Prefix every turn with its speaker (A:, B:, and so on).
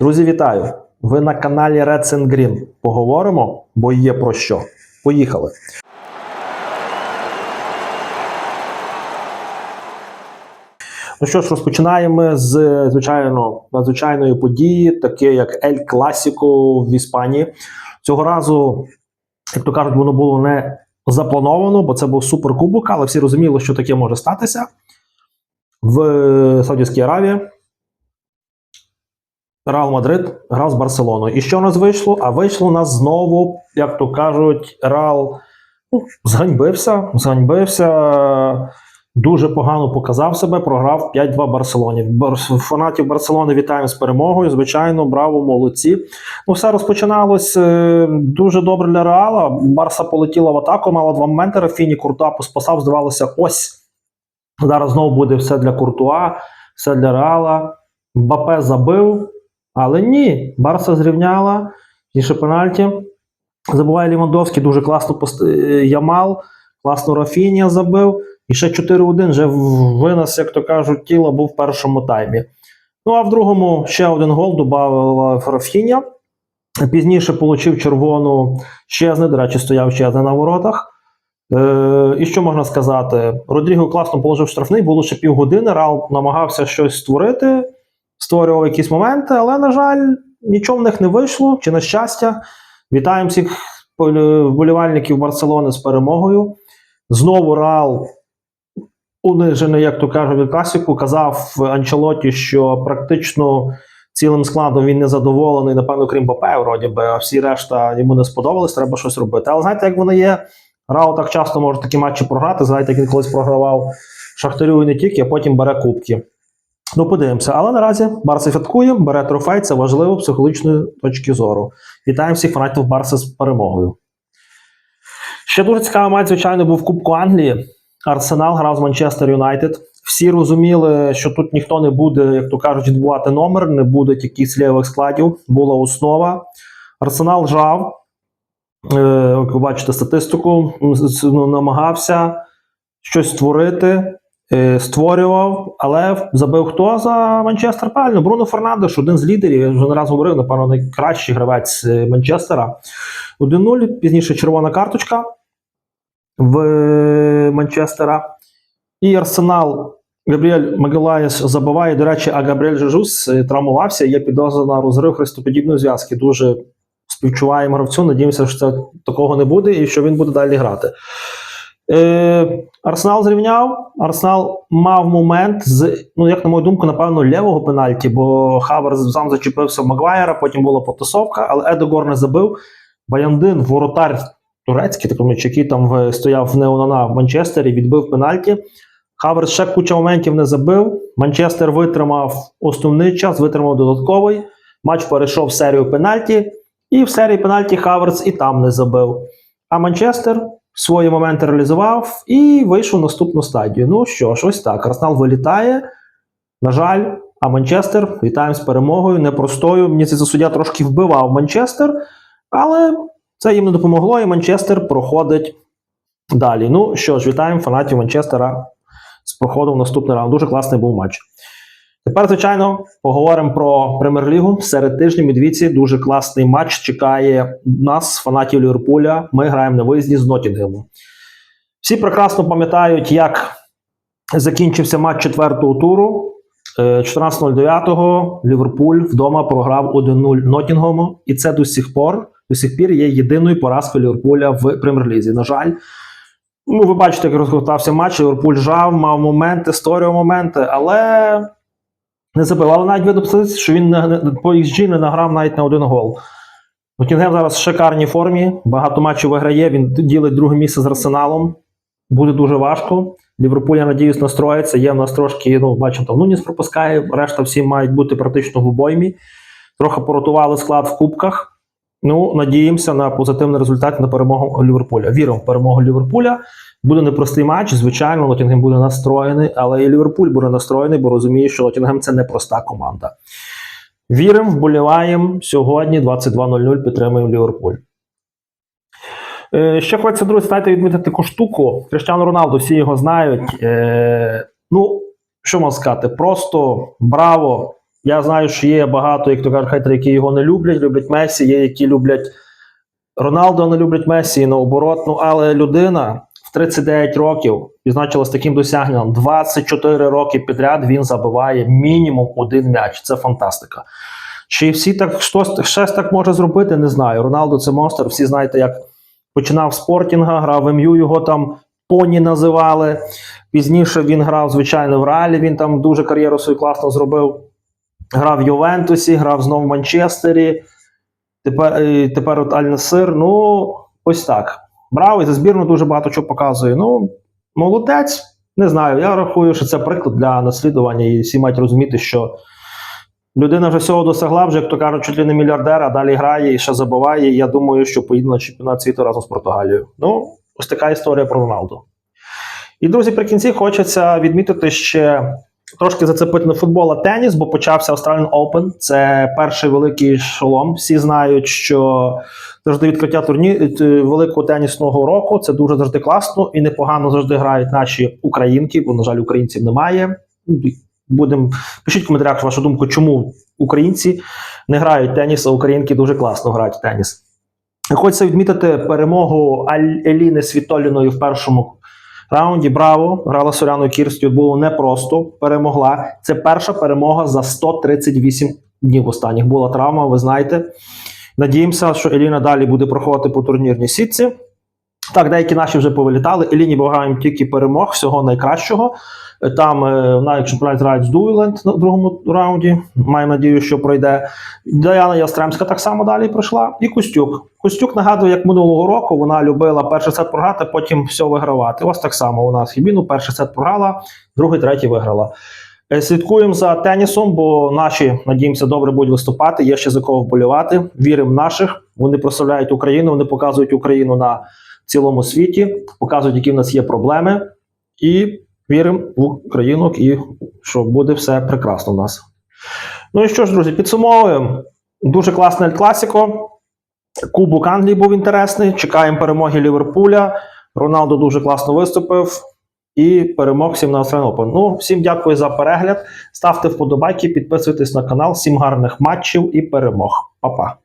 A: Друзі, вітаю! Ви на каналі Reds and Green. Поговоримо, бо є про що. Поїхали. Ну що ж, розпочинаємо з звичайно надзвичайної події, таке як Ель Класіко в Іспанії. Цього разу, як то кажуть, воно було не заплановано, бо це був суперкубок, але всі розуміли, що таке може статися в Саудівській Аравії. Реал Мадрид грав з Барселоною. І що у нас вийшло? А вийшло у нас знову, як то кажуть, Реал ну, зганьбився, зганьбився, дуже погано показав себе, програв 5-2 Барселоні. Бар- Фанатів Барселони вітаємо з перемогою. Звичайно, браво, молодці. Ну, все розпочиналось е, дуже добре для Реала. Барса полетіла в атаку, мала два моменти. Рафіні Куртуа поспасав, здавалося, ось зараз знову буде все для Куртуа, все для Реала. Мбапе забив. Але ні, Барса зрівняла. Пізніше пенальті. Забуває Лівандовський, дуже класно пост... е, Ямал, класно Рафінія забив. І ще 4-1 вже винес, як то кажуть, тіло був в першому таймі. Ну а в другому ще один гол додав Рафінія. Пізніше отримав червону Щезни, до речі, стояв Щезни на воротах. Е, і що можна сказати? Родріго класно положив штрафний, було ще півгодини. Рал намагався щось створити, створював якісь моменти, але, на жаль, нічого в них не вийшло, чи на щастя. Вітаємо всіх вболівальників Барселони з перемогою. Знову Реал, унижений, як то кажуть, від класіку, казав Анчелоті, що практично цілим складом він не задоволений, напевно, крім Бапе, вроді би, а всі решта йому не сподобались, треба щось робити. Але знаєте, як воно є, Рао так часто може такі матчі програти. Знаєте, як він колись програвав Шахтарю і не тільки, а потім бере кубки. Ну, подивимося. Але наразі Барса святкує, бере трофей, це важливо з психологічної точки зору. Вітаємо всіх фанатів Барса з перемогою. Ще дуже цікавий матч, звичайно, був в Кубку Англії. Арсенал грав з Манчестер Юнайтед. Всі розуміли, що тут ніхто не буде, як то кажуть, відбувати номер, не буде якихось лівих складів. Була основа. Арсенал жав. Е, як ви бачите статистику, намагався щось створити, е, створював, але забив хто за Манчестер? Правильно, Бруно Фернандеш, один з лідерів, я вже не раз говорив, напевно, найкращий гравець е, Манчестера. 1-0, пізніше червона карточка в е, Манчестера. І Арсенал Габріель Магелаєс забиває. До речі, а Габріель Жежус е, травмувався. Є підозра на розрив хрестоподібної зв'язки. Дуже співчуваємо гравцю. Надіємося, що це такого не буде і що він буде далі грати. Е, Арсенал зрівняв. Арсенал мав момент з, ну, як на мою думку, напевно, лівого пенальті, бо Хаверс сам зачепився в Магуайра, потім була потасовка, але Едогор не забив. Баяндин, воротар турецький, такий, який там стояв в Неонана в Манчестері, відбив пенальті. Хаверс ще куча моментів не забив. Манчестер витримав основний час, витримав додатковий. Матч перейшов в серію пенальті, і в серії пенальті Хаверс і там не забив. А Манчестер свої моменти реалізував і вийшов в наступну стадію. Ну що ж, ось так. Арсенал вилітає. На жаль, а Манчестер вітаємо з перемогою. Непростою. Мені цей суддя трошки вбивав Манчестер, але це їм не допомогло, і Манчестер проходить далі. Ну що ж, вітаємо фанатів Манчестера з проходом в наступний раунд. Дуже класний був матч. Тепер, звичайно, поговоримо про прем'єр-лігу. Серед тижня Медвіці дуже класний матч чекає нас, фанатів Ліверпуля. Ми граємо на виїзді з Ноттінгемом. Всі прекрасно пам'ятають, як закінчився матч четвертого туру. Е, 14.09 Ліверпуль вдома програв 1-0 Ноттінгему, і це до сих пор до сих пір є єдиною поразкою Ліверпуля в прем'єр-лізі. На жаль, ну ви бачите, як розгортався матч. Ліверпуль жав, мав моменти, створював моменти, але не забив. Але навіть видно позиції, що він по XG не награв навіть на один гол. Нотінгем зараз в шикарній формі, багато матчів виграє. Він ділить друге місце з Арсеналом. Буде дуже важко. Ліверпуль, я надіюсь, настроїться. Є в нас трошки, ну, бачимо, там Нуніс пропускає, решта всі мають бути практично в обоймі. Трохи поротували склад в кубках. Ну, надіємося на позитивний результат на перемогу Ліверпуля. Віримо в перемогу Ліверпуля. Буде непростий матч. Звичайно, Нотінгем буде настроєний, але і Ліверпуль буде настроєний, бо розуміє, що Нотінгем це непроста команда. Віримо, вболіваємо сьогодні, 22.00, підтримуємо Ліверпуль. Е, ще хочеться, друзі, знаєте, відмітити таку штуку. Кріштіану Роналду, всі його знають. Е, ну, що можна сказати? Просто браво Я знаю, що є багато, як то кажуть, хейтери, які його не люблять, люблять Месі, є які люблять Роналдо, не люблять Месі і наоборот. Ну, але людина в 39 років відзначилась таким досягненням. 24 роки підряд він забиває мінімум один м'яч. Це фантастика. Чи всі так щось, щось так може зробити, не знаю. Роналдо це монстр. Всі знаєте, як починав спортінга, грав в МЮ, його там поні називали. Пізніше він грав, звичайно, в Реалі. Він там дуже кар'єру свою класно зробив. Грав в Ювентусі, грав знову в Манчестері. Тепер, е, тепер от Аль-Насир. Ну, ось так. Браво, і за збірну дуже багато чого показує. Ну, молодець. Не знаю. Я рахую, що це приклад для наслідування, і всі мають розуміти, що людина вже всього досягла, вже, як то кажуть, чуть ли не мільярдер, а далі грає і ще забуває. І я думаю, що поїде на чемпіонат світу разом з Португалією. Ну, ось така історія про Роналду. І, друзі, при кінці хочеться відмітити ще трошки зацепити на футбол, а теніс, бо почався Australian Open. Це перший великий шолом. Всі знають, що завжди відкриття турні... е, великого тенісного року. Це дуже завжди класно і непогано завжди грають наші українки, бо, на жаль, українців немає. Ну, Будем... Пишіть в коментарях вашу думку, чому українці не грають теніс, а українки дуже класно грають теніс. Хочеться відмітити перемогу Еліни Світоліної в першому раунді. Браво! Грала Соляну Кірстю. Було непросто. Перемогла. Це перша перемога за 138 днів останніх. Була травма, ви знаєте. Надіємося, що Еліна далі буде проходити по турнірній сітці. Так, деякі наші вже повилітали. Еліні бажаємо тільки перемог, всього найкращого. Там, е, вона, якщо правильно грають Дуйленд на другому раунді, маємо надію, що пройде. Даяна Ястремська так само далі пройшла. І Костюк. Костюк нагадує, як минулого року вона любила перший сет програти, потім все вигравати. Ось так само у нас Хібіну перший сет програла, другий, третій виграла. Е, Слідкуємо за тенісом, бо наші, надіємося, добре будуть виступати. Є ще за кого вболівати. Віримо в наших. Вони прославляють Україну, вони показують Україну на цілому світі, показують, які в нас є проблеми. І віримо в Україну і що буде все прекрасно в нас. Ну і що ж, друзі, підсумовуємо. Дуже класне класіко. Кубок Англії був інтересний. Чекаємо перемоги Ліверпуля. Роналдо дуже класно виступив. І перемог всім на Australian. Ну, всім дякую за перегляд. Ставте вподобайки, підписуйтесь на канал. Всім гарних матчів і перемог. Па-па.